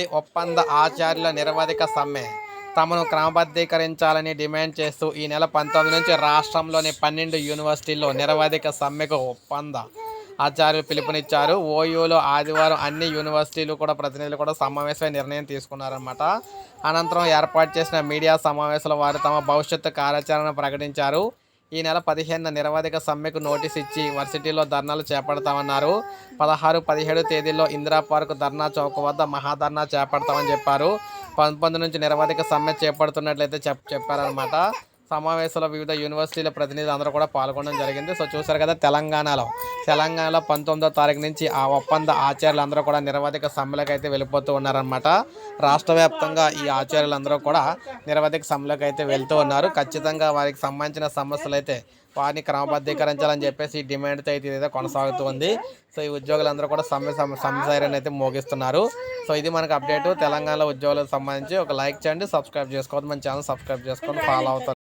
నుండి ఒప్పంద ఆచార్యుల నిరవధిక సమ్మె. తమను క్రమబద్ధీకరించాలని డిమాండ్ చేస్తూ ఈ నెల పంతొమ్మిది నుంచి రాష్ట్రంలోని పన్నెండు యూనివర్సిటీల్లో నిరవధిక సమ్మెకు ఒప్పంద ఆచార్యులు పిలుపునిచ్చారు. ఓయూలో ఆదివారం అన్ని యూనివర్సిటీలు కూడా ప్రతినిధులు కూడా సమావేశమై నిర్ణయం తీసుకున్నారన్నమాట. అనంతరం ఏర్పాటు చేసిన మీడియా సమావేశంలో వారు తమ భవిష్యత్తు కార్యాచరణ ప్రకటించారు. ఈ నెల పదిహేనున నిరవధిక సమ్మెకు నోటీస్ ఇచ్చి వర్సిటీలో ధర్నాలు చేపడతామన్నారు. పదహారు పదిహేడు తేదీల్లో ఇందిరా పార్క్ ధర్నా చౌక్ వద్ద మహాధర్నా చేపడతామని చెప్పారు. పంతొమ్మిది నుంచి నిరవధిక సమ్మె చేపడుతున్నట్లయితే చెప్ చెప్పారనమాట సమావేశంలో వివిధ యూనివర్సిటీల ప్రతినిధులు అందరూ కూడా పాల్గొనడం జరిగింది. సో చూసారు కదా తెలంగాణలో. తెలంగాణలో పంతొమ్మిదో తారీఖు నుంచి ఆ ఒప్పంద ఆచార్యులు అందరూ కూడా నిరవధిక సమ్మెలకు అయితే వెళ్ళిపోతూ ఉన్నారనమాట రాష్ట్ర వ్యాప్తంగా ఈ ఆచార్యులందరూ కూడా నిరవధిక సమ్మెలకు అయితే వెళ్తూ ఉన్నారు. ఖచ్చితంగా వారికి సంబంధించిన సమస్యలు అయితే వారిని క్రమబద్ధీకరించాలని చెప్పేసి ఈ డిమాండ్తో అయితే ఇదైతే కొనసాగుతూ ఉంది. సో ఈ ఉద్యోగులందరూ కూడా సమ్మె సమ్మె అయితే మోగిస్తున్నారు. సో ఇది మనకు అప్డేట్. తెలంగాణలో ఉద్యోగులకు సంబంధించి ఒక లైక్ చేయండి సబ్స్క్రైబ్ చేసుకోవద్దు. మన ఛానల్ సబ్స్క్రైబ్ చేసుకొని ఫాలో అవుతారు.